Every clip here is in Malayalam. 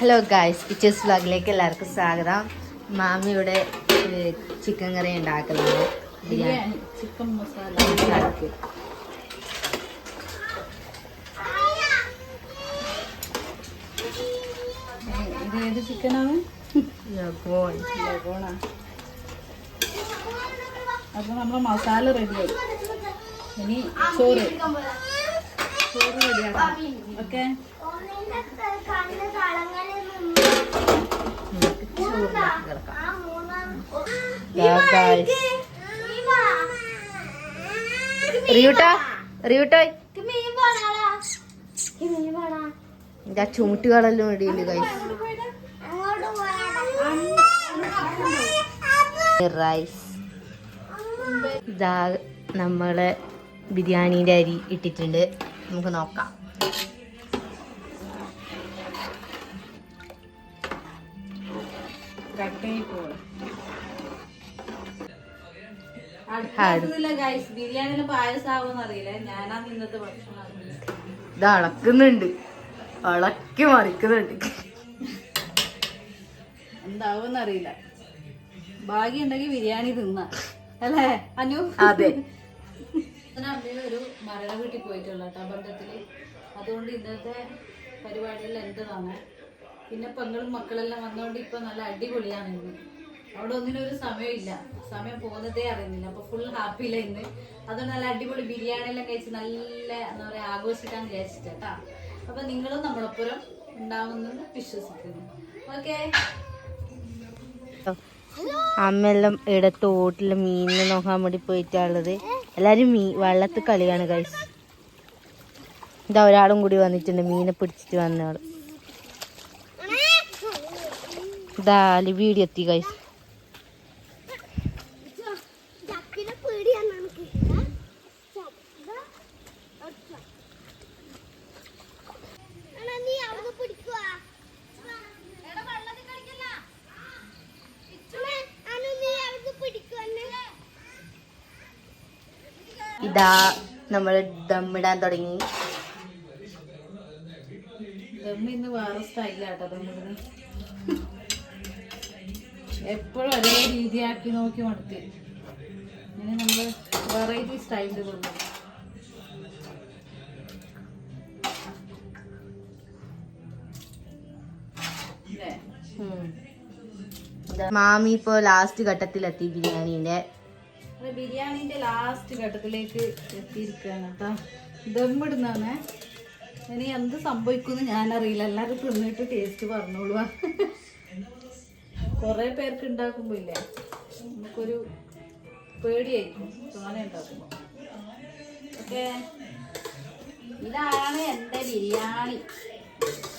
ഹലോ ഗായ്സ് കിച്ചേഴ്സ് വ്ളോഗിലേക്ക് എല്ലാവർക്കും സ്വാഗതം. മാമിയുടെ ചിക്കൻ കറി ഉണ്ടാക്കുന്നത് അപ്പൊ ചിക്കൻ മസാല ഇത് ഏത് ചിക്കനാണ് ലഗോണ അപ്പോൾ നമ്മുടെ മസാല റെഡിയായി ഇനി ചോറ്. ചോറ് റെഡിയാക്കാം ഓക്കെ റിയൂട്ട റിയൂട്ടോ. ഇതാ ചുമട്ടുകളെല്ലാം ഇടയിൽ ഗൈസ് റൈസ്. ഇതാ നമ്മളെ ബിരിയാണീന്റെ അരി ഇട്ടിട്ടുണ്ട്. നമുക്ക് നോക്കാം. ഇത് അളക്കുന്നുണ്ട്. അളക്കി മറിക്കുന്നുണ്ട്. എന്താവും അറിയില്ല ഭാഗ്യം ഉണ്ടെങ്കിൽ ബിരിയാണി തിന്ന. അല്ലേ അനു? അതെ. അമ്മ ഒരു മരണ വീട്ടിൽ പോയിട്ടുള്ള കേട്ടോ അതുകൊണ്ട് ഇന്നത്തെ പരിപാടികൾ എന്റേതാണ് പിന്നെ പെങ്ങളും മക്കളെല്ലാം വന്നോണ്ട് ഇപ്പൊ നല്ല അടിപൊളിയാണ് ഇന്ന് അവിടെ ഒന്നിനും ഒരു സമയമില്ല. സമയം പോകുന്നതേ അറിയുന്നില്ല. അപ്പൊ ഫുൾ ഹാപ്പിയില്ല ഇന്ന്. അതുകൊണ്ട് നല്ല അടിപൊളി ബിരിയാണി എല്ലാം കഴിച്ച് നല്ല എന്താ പറയാ ആഘോഷിക്കാൻ വിചാരിച്ചിട്ടാ അപ്പൊ നിങ്ങളും നമ്മളൊപ്പരം ഉണ്ടാവുന്നെന്ന് വിശ്വസിക്കുന്നു. ഓക്കെ? അമ്മയെല്ലാം ഇവിടെ തോട്ടിൽ മീനിനെ നോക്കാൻ വേണ്ടി പോയിട്ടുള്ളത്. എല്ലാരും മീ വെള്ളത്തിൽ കളിയാണ് കഴിച്ച് ഇതാ ഒരാളും കൂടി വന്നിട്ടുണ്ട്. മീനെ പിടിച്ചിട്ട് വന്നയാൾ. ഇതാ വീഡിയോ എത്തി കൈസ് ഇതാ നമ്മൾ ദമ്മിടാൻ തുടങ്ങി. ദമ്മിന്ന് വേറെ സ്റ്റൈലാട്ടോ ദമ്മിടുന്നത് എപ്പോഴും ഒരേ രീതിയാക്കി നോക്കി മടുത്ത്. ഇങ്ങനെ നമ്മൾ വെറൈറ്റി സ്റ്റൈലിൽ കൊണ്ടു മാമി ഇപ്പോ ലാസ്റ്റ് ഘട്ടത്തിലെത്തി ബിരിയാണിന്റെ. ബിരിയാണിന്റെ ലാസ്റ്റ് ഘട്ടത്തിലേക്ക് എത്തിയിരിക്കുകയാണ്. കേട്ടോ ദമ്മിടുന്നാണ് ഇനി എന്ത് സംഭവിക്കുമെന്ന് ഞാനറിയില്ല. എല്ലാവരും തിന്നിട്ട് ടേസ്റ്റ് പറഞ്ഞോളൂ കുറേ പേർക്ക് ഉണ്ടാക്കുമ്പോൾ ഇല്ലേ? നമുക്കൊരു പേടിയായിരിക്കും ഓക്കെ. ഇതാണ് എന്റെ ബിരിയാണി.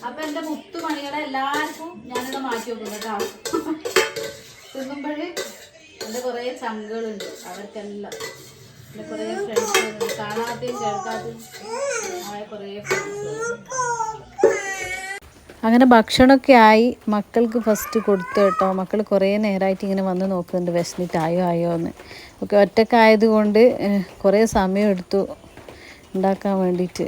അപ്പൊ എന്റെ മുത്തുമണികളെ എല്ലാവർക്കും ഞാനിവിടെ മാറ്റി വെക്കുന്നു കേട്ടോ. തിന്നുമ്പോഴ് എന്റെ കുറേ ചങ്കുകളുണ്ട്. അവർക്കെല്ലാം. എന്റെ കുറേ ഫ്രണ്ട്സ് കാണാത്തതും കേൾക്കാത്തതും ആയ കുറേ ഫ്രണ്ട്സ് അങ്ങനെ ഭക്ഷണമൊക്കെ ആയി മക്കൾക്ക് ഫസ്റ്റ് കൊടുത്തു കേട്ടോ. മക്കൾ കുറേ നേരമായിട്ട് ഇങ്ങനെ വന്ന് നോക്കുന്നുണ്ട്. വിശന്നിട്ടായോ ആയോ എന്ന്. ഒക്കെ ഒറ്റക്കായത് കൊണ്ട് കുറേ സമയം എടുത്തു ഉണ്ടാക്കാൻ വേണ്ടിയിട്ട്.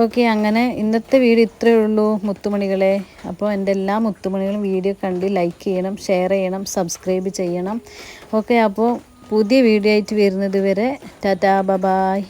ഓക്കെ അങ്ങനെ ഇന്നത്തെ വീഡിയോ ഇത്രയേ ഉള്ളൂ മുത്തുമണികളെ. അപ്പോൾ എന്റെ എല്ലാ മുത്തുമണികളും വീഡിയോ കണ്ട് ലൈക്ക് ചെയ്യണം ഷെയർ ചെയ്യണം സബ്സ്ക്രൈബ് ചെയ്യണം. ഓക്കെ അപ്പോൾ പുതിയ വീഡിയോ ആയിട്ട് വരുന്നത് വരെ ടാറ്റാ ബബായ്